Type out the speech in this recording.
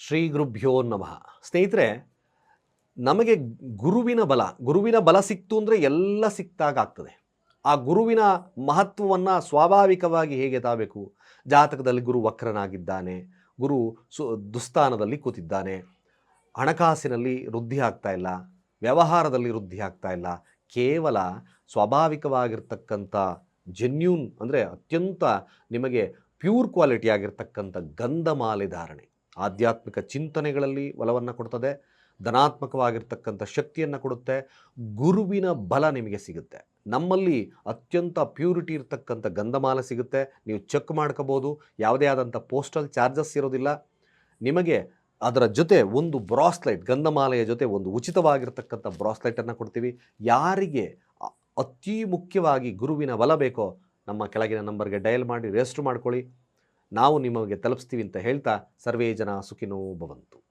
ಶ್ರೀ ಗುರುಭ್ಯೋ ನಮಃ. ಸ್ನೇಹಿತರೆ, ನಮಗೆ ಗುರುವಿನ ಬಲ ಗುರುವಿನ ಬಲ ಸಿಕ್ತು ಅಂದರೆ ಎಲ್ಲ ಸಿಕ್ತಾಗ ಆಗ್ತದೆ. ಆ ಗುರುವಿನ ಮಹತ್ವವನ್ನು ಸ್ವಾಭಾವಿಕವಾಗಿ ಹೇಗೆ ತಾಬೇಕು? ಜಾತಕದಲ್ಲಿ ಗುರು ವಕ್ರನಾಗಿದ್ದಾನೆ, ಗುರು ಸು, ದುಸ್ಥಾನದಲ್ಲಿ ಕೂತಿದ್ದಾನೆ, ಹಣಕಾಸಿನಲ್ಲಿ ವೃದ್ಧಿ ಆಗ್ತಾ ಇಲ್ಲ, ವ್ಯವಹಾರದಲ್ಲಿ ವೃದ್ಧಿ ಆಗ್ತಾ ಇಲ್ಲ, ಕೇವಲ ಸ್ವಾಭಾವಿಕವಾಗಿರ್ತಕ್ಕಂಥ ಜೆನ್ಯೂನ್ ಅಂದರೆ ಅತ್ಯಂತ ನಿಮಗೆ ಪ್ಯೂರ್ ಕ್ವಾಲಿಟಿ ಆಗಿರ್ತಕ್ಕಂಥ ಗಂಧಮಾಲೆ ಧಾರಣೆ. ಆಧ್ಯಾತ್ಮಿಕ ಚಿಂತನೆಗಳಲ್ಲಿ ಒಲವನ್ನು ಕೊಡ್ತದೆ, ಧನಾತ್ಮಕವಾಗಿರ್ತಕ್ಕಂಥ ಶಕ್ತಿಯನ್ನು ಕೊಡುತ್ತೆ, ಗುರುವಿನ ಬಲ ನಿಮಗೆ ಸಿಗುತ್ತೆ. ನಮ್ಮಲ್ಲಿ ಅತ್ಯಂತ ಪ್ಯೂರಿಟಿ ಇರ್ತಕ್ಕಂಥ ಗಂಧಮಾಲೆ ಸಿಗುತ್ತೆ. ನೀವು ಚೆಕ್ ಮಾಡ್ಕೋಬೋದು, ಯಾವುದೇ ಆದಂಥ ಪೋಸ್ಟಲ್ ಚಾರ್ಜಸ್ ಇರೋದಿಲ್ಲ. ನಿಮಗೆ ಅದರ ಜೊತೆ ಒಂದು ಬ್ರಾಸ್ಲೈಟ್, ಗಂಧಮಾಲೆಯ ಜೊತೆ ಒಂದು ಉಚಿತವಾಗಿರ್ತಕ್ಕಂಥ ಬ್ರಾಸ್ಲೈಟನ್ನು ಕೊಡ್ತೀವಿ. ಯಾರಿಗೆ ಅತೀ ಮುಖ್ಯವಾಗಿ ಗುರುವಿನ ಬಲ ಬೇಕೋ, ನಮ್ಮ ಕೆಳಗಿನ ನಂಬರ್ಗೆ ಡಯಲ್ ಮಾಡಿ, ರಿಜಿಸ್ಟರ್ ಮಾಡ್ಕೊಳ್ಳಿ. ನಾವು ನಿಮಗೆ ತಲುಪಿಸ್ತೀವಿ ಅಂತ ಹೇಳ್ತಾ ಸರ್ವೇ ಜನ ಸುಖಿನೋ ಭವಂತು.